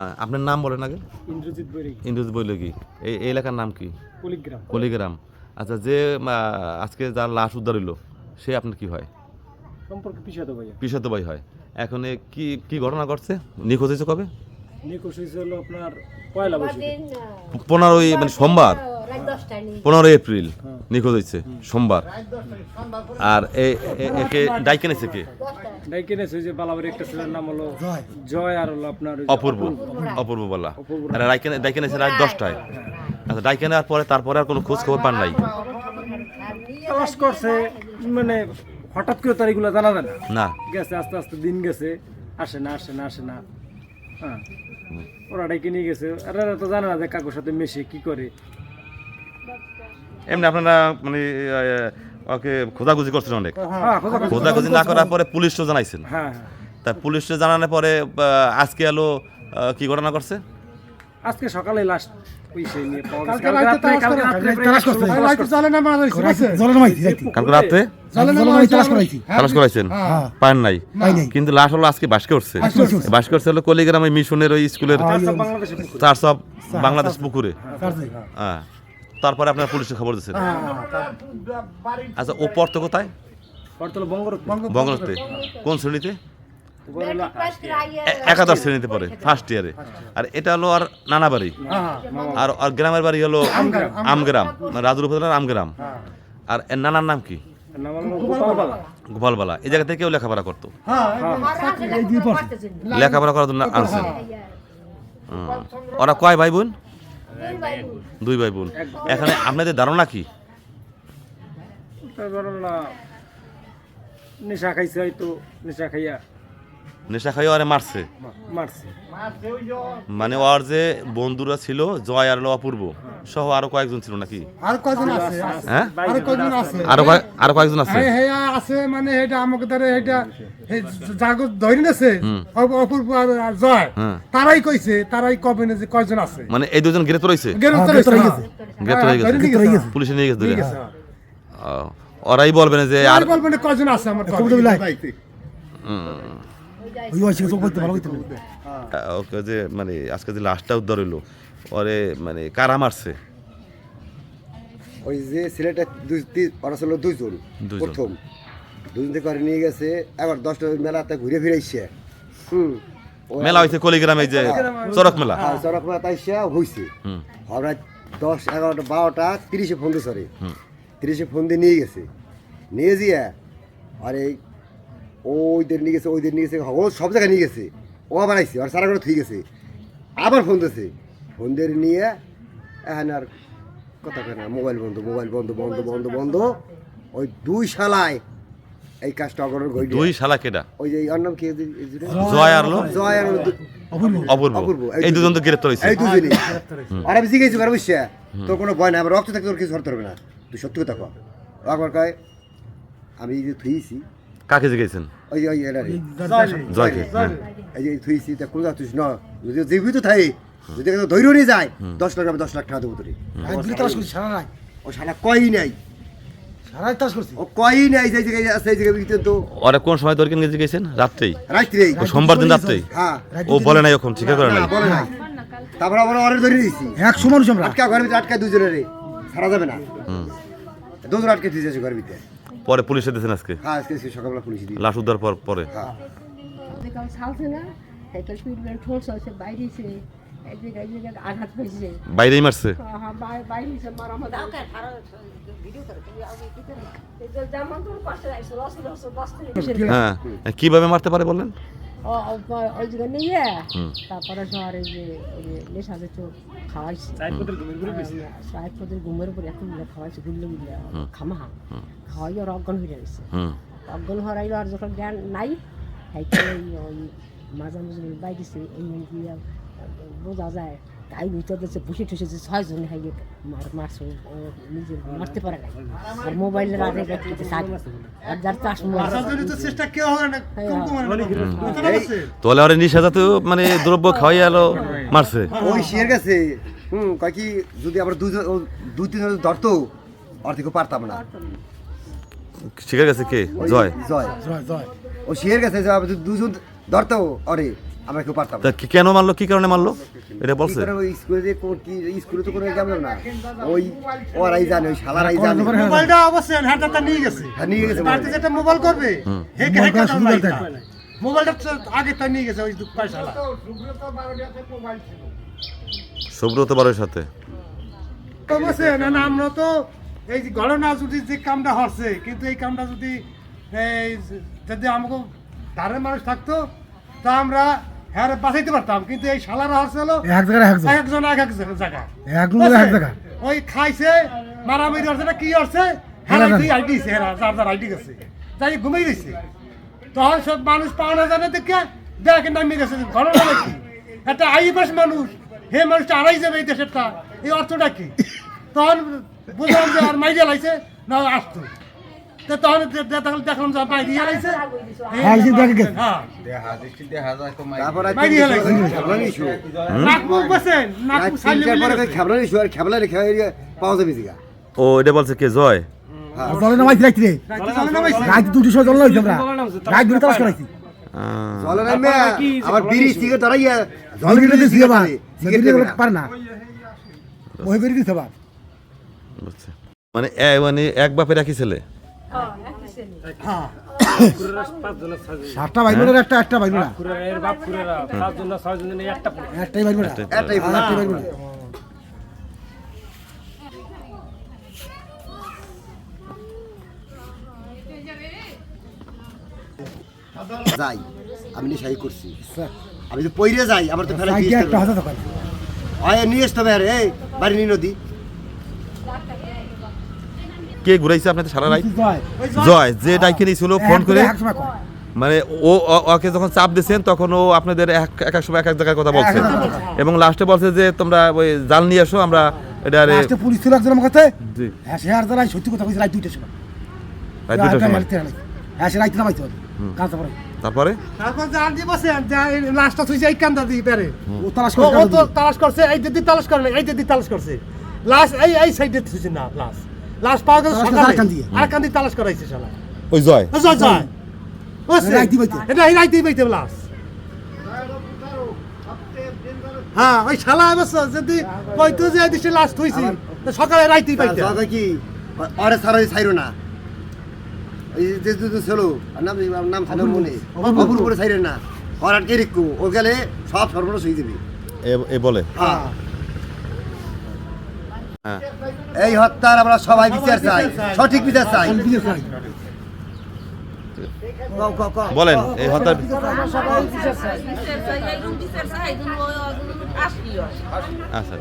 আহ, আপনার নাম বলেন আগে। ইন্দ্রজিৎ বৈরি ইন্দুজ বইল কি এই এই এলাকার নাম কি? কলিগ্রাম। আচ্ছা যে আজকে যার লাশ উদ্ধার হইল সে আপনার কি হয়? সম্পর্কে পিসাত ভাই হয়। এখন কি কি ঘটনা ঘটছে? নিখোঁজ হয়েছে কবে? নিখোঁজ হয়েছে হলো আপনার পয়লা বৈশাখ। পনেরোই মানে সোমবার? পনেরোই এপ্রিল। নিখোঁজ হয়েছে সোমবার। আর একে ডাইকে কে? ডাইকে নেছে যে বালাবাড়ি একটা ছেলের নাম হলো জয়। আর হলো আপনার অপূর্ব। অপূর্ব বলা। আর ডাইকে ডাইকে রাত দশটায়। আচ্ছা ডাইকে নেওয়ার পরে তারপরে আর কোনো খোঁজ খবর পান নাই? তালাশ করছে মানে হঠাৎ করে তারিখগুলো জানা যায় না? না। গেছে আস্তে আস্তে দিন গেছে আসে না আসে না আসে না। হ্যাঁ। ওরা ডাইকে নিয়ে গেছে। আর তো জানে না যে কাকুর সাথে মেশে কি করে। এমনি আপনারা মানে ওকে খোঁজাখুঁজি করছেন অনেক। হ্যাঁ খোঁজাখুঁজি না করার পরে পুলিশও জানাইছেন। হ্যাঁ হ্যাঁ। তা পুলিশে জানানোর পরে আজকে এলো কি ঘটনা করছে আজকে সকালে লাস্ট কিন্তু লাশ হলো আজকে বাসকে উঠছে বাসকে উঠছে হলো কলিগ্রাম মিশনের ওই স্কুলের বাংলাদেশ পুকুরে। হ্যাঁ। তারপরে আপনার পুলিশে খবর দিচ্ছেন আচ্ছা ও পড়তো কোথায়? বর্তমানে কোন শ্রেণীতে? একাদশ শ্রেণীতে পড়ে ফার্স্ট ইয়ারে আর এটা হলো আর নানা বাড়ি? আর আর গ্রামের বাড়ি হলো আমগ্রাম। মানে রাজুর উপজেলার আমগ্রাম। আর এর নানার নাম কি? গোপালবালা। এই জায়গা থেকে কেউ লেখাপড়া করতো? লেখাপড়া লেখাপড়া করার জন্য আনছেন? ওরা কয় ভাই বোন? দুই ভাই বোন। এখানে আপনাদের ধারণা কি? নেশা খাইছে হয়তো নেশা খাইয়া। নেশা খাইও আরে মারছে? মারছে। মানে ওর যে বন্ধুরা ছিল জয় আর অপূর্ব সহ আরও কয়েকজন ছিল নাকি? আর কয়জন আছে? হ্যাঁ? আর কয়জন আছে? আরও আরও কয়েকজন আছে? হেয়া আছে মানে এটা আমাকে ধরে এটা জাগো ধরি নেছে অপূর্ব আর আর জয়। হ্যাঁ। তারাই কইছে তারাই কবে না যে কয়জন আছে। মানে এই দুজন গ্রেফতার হইছে? গ্রেপ্তার হয়ে গেছে। ধরে নিয়ে গেছে? পুলিশে নিয়ে গেছে ধরে। গেছে, ও, ওরাই বলবেন যে আর বলবেন না কয়জন আছে আমার আহ, ওকে যে মানে আজকে যে লাশটা উদ্ধার হইল ওরে মানে কারা মারছে? ওই যে ছেলেটা দুই তিন ওরা ছিল দুইজন। প্রথম। দুজন থেকে করে নিয়ে গেছে এবার দশটা মেলাতে ঘুরে ফিরাইছে। হুম। মেলা হয়েছে কলিগ্রামে যে চরক মেলা? আর চড়ক মেলা তাইছে হয়েছে হুম। আমরা দশ এগারোটা বারোটা তিরিশে ফোন দিয়ে সরে তিরিশে ফোন দিয়ে নিয়ে গেছে। নিয়ে গিয়ে আরে এই ওইদের নিয়ে গেছে ওইদের নিয়ে গেছে ও সব জায়গায় নিয়ে গেছে। ও আবার আইসে আর সারা করে ঠিক গেছে। আবার ফোন দিয়েছে ফোন দিয়ে নিয়ে এখন আর কথা কয় না মোবাইল বন্ধ মোবাইল বন্ধ বন্ধ বন্ধ বন্ধ। ওই দুই শালায় এই কাজটা অগ্রহণ করে দুই শালা কেডা? ওই যে নাম কি জয় আর হলো জয় আর ওই অপূর্ব। অপূর্ব, এই দুজন। তো গ্রেপ্তার হয়েছে। এই দুজনই। আর আমি জিজ্ঞেস করে বুঝছে? তোর কোনো ভয় নাই আমার রক্ত থাকতে তোর কিছু ধরতে হবে না। তুই সত্যি কথা একবার কয় আমি এই যে থুইছি। কাকে জিগেছেন ওই যে ওই জয়কে। হ্যাঁ। এই যে থুইছি তা কোন তুই ন যদি জীবিত থাকে যদি ধৈর্য নিয়ে যায় দশ লাখ আমি দশ লাখ টাকা দেবো তোরে। ও সারা কয়ই নাই? ও কয়ই নাই জায়গায় জায়গায় তো। ওরা কোন সময় দরকার গেছে গেছেন? রাত্রেই? রাত্রেই। সোমবার দিন রাত্রেই? হ্যাঁ। ও বলে নাই এখন ঠিক করে নাই? বলে নাই। তারপর আবার অর্ডার ধরে দিয়েছি একশো মানুষ আমরা। আটকা ঘরের ভিতরে আটকা দুজনের। রে ছাড়া যাবে না। দুজন আটকে দিয়েছে ঘরের ভিতরে। পরে পুলিশে দিয়েছেন আজকে? হ্যাঁ আজকে সকালবেলা পুলিশ দিয়ে। লাশ উদ্ধার পর পরে? হ্যাঁ। ঠোঁস বাইরেই মারছে? হ্যাঁ হ্যাঁ কীভাবে মারতে পারে বললেন? ওই জায়গায় নিয়ে তারপরে শহরে যে ওই যে নেশা যেত খাওয়াইছে। সাইডপত্রের ঘুমিয়ে ঘুরে গেছে সাহেব পদের ঘুমের উপর এখন মিলে খাওয়াইছে গুল্লে গুল্লে খাওয়াই আর অজ্ঞান হয়ে গেছে। হুম। অজ্ঞান হরাইলো আর যখন জ্ঞান নাই হাইতে ওই মাঝামাঝি দিয়ে বোঝা যায়। গাই ভিতর দিচ্ছে বসে ঠুসে যে ছয়জন হাইয়ে মার মারছে নিজে মারতে পারে না আর মোবাইলের আগে সাজ আর যার চাষ মোবাইল চেষ্টা কেউ হবে না তাহলে ওরা নিশা জাতীয় মানে দ্রব্য খাওয়াই আলো মারছে। ওই শিয়ের গেছে। হুম কয় কি যদি আবার দুজন ও দুই তিনজন যদি ধরতো আর থেকে পারতাম না। শিখে গেছে কে? জয়। জয়। জয় জয়। ও শিয়ের গেছে দুজন ধরতো অরে। আমরা কেউ পারতাম তা কি- কেন মারলো? কি কারণে মারলো? এটা কি বলছে ওই স্কুলে যে কোন- কি স্কুলে তো কোনো না। ওই ওরাই জানে ওই শালারাই জানে। মোবাইলটা অবশ্যই নিয়ে গেছে। হ্যাঁ, নিয়ে গেছে বাড়িতে মোবাইল। যেটা মোবাইল করবে মোবাইলটা তো আগে নিয়ে গেছে ওই সুব্রত বারের সাথে। তো বসে না না আমরা তো এই যে ঘটনা যদি যে কামটা হচ্ছে কিন্তু এই কামটা যদি এই যদি আমাকে ধারের মানুষ থাকতো তা আমরা হ্যাঁ বাঁচাইতে পারতাম কিন্তু এই শালারা এক জায়গায় একজন একজন এক এক জায়গা। একজন এক জায়গা। ওই খাইছে মারামারি হচ্ছে না কি হচ্ছে? হেরা তুই হেরা যার যার আইডি গেছে। তাই ঘুমিয়ে গেছে তখন সব মানুষ পাওনা জানে দেখে দেখে নামে গেছে। ঘটনা কি? একটা আইবাস মানুষ হে মানুষটা আড়াই যাবে এই দেশেরটা। এই অর্থটা কি? তখন বুঝলাম যে আর মাইরিয়া লাইছে না আসতো। তখন দে- দে- দেখলাম দেখলাম যে মাইরিয়া লাইছে হ্যাঁ, সে গেছে। হ্যাঁ। তারপর আর মাইরি তিনটার হেলাইছে। পরে খেবলা নিছু? নাক মুখ বসেন নাক আর মুখ সাইলে তিনটার খেবলা নিছু আর খেবলা রেখে পাওয়া যাবে জিগা ও এটা বলছে কে জয়? হ্যাঁ জলে নামাইছি রাইতে রে রাইতে দুটো সময় জল নামাইছি আমরা। রাইত দুটো তালাশ করাইছি। জলে নামে আবার বিড়ি সিগারেট ধরাইয়া জল কেটে দিয়েছি আবার। সিগারেট সিগারেট না। ওই বেরিয়ে দিতে আবার। মানে এ- মানে এক বাপে একই ছেলে? সাতটা একটা একটা। একটাই একটাই যাই আমি নিশাই করছি। আমি তো পইরে যাই আমার তো ফেলা নিয়ে আসতে হবে আরে এই বাড়ি নিয়ে নদী কে ঘুরাইছে আপনাদের সারা রাত? জয়। জয়। যে ডাইকে নিয়েছিল ফোন করে। মানে ও ওকে যখন চাপ দিয়েছেন তখন ও আপনাদের এক এক এক সময় এক এক জায়গায় কথা বলছে। এবং লাস্টে বলছে যে তোমরা ওই জাল নিয়ে আসো আমরা এটা আরে লাস্টে পুলিশ ছিল একজন আমার কাছে। জি। হ্যাঁ সে আর দাঁড়াই সত্যি কথা বলছি রাত দুইটার সময়। রাত সময়। হ্যাঁ সে রাইতে নামাইতে হবে কাঁচা পরে তারপরে। তারপর? জাল দিয়ে বসে এই কান্দা দিয়ে পেরে। ও তালাশ ও করে ও তো তালাশ করছে এই দিদি তালাশ করে এই দিদি তালাশ করছে। লাশ এই এই সাইডে থুইছে না লাশ লাশ পাওয়া গেছে সকালে। আর কান্দি তালাশ করাইছে শালা। ওই জয়। ও জয় জয়। পাইতে। এটা এই রাইতেই পাইতে লাশ। হ্যাঁ ওই শালা অবশ্য যদি কইতো যে দেশে লাশ থুইছি তো সকালে রাইতেই পাইতে দাদা কি আরে সারা ছাইরো না। এই যে দুটো ছিল নাম নাম ছিল মনে। অপুর উপরে ছাইরেন না। আর আটকে রিক্কু? ও গেলে সব সর্বনাশ হয়ে যাবে। এ- এ বলে। হ্যাঁ। হ্যাঁ। এই হত্যার আমরা সবাই বিচার চাই। সঠিক বিচার চাই। বলেন এই হত্যার ফাঁসি আচ্ছা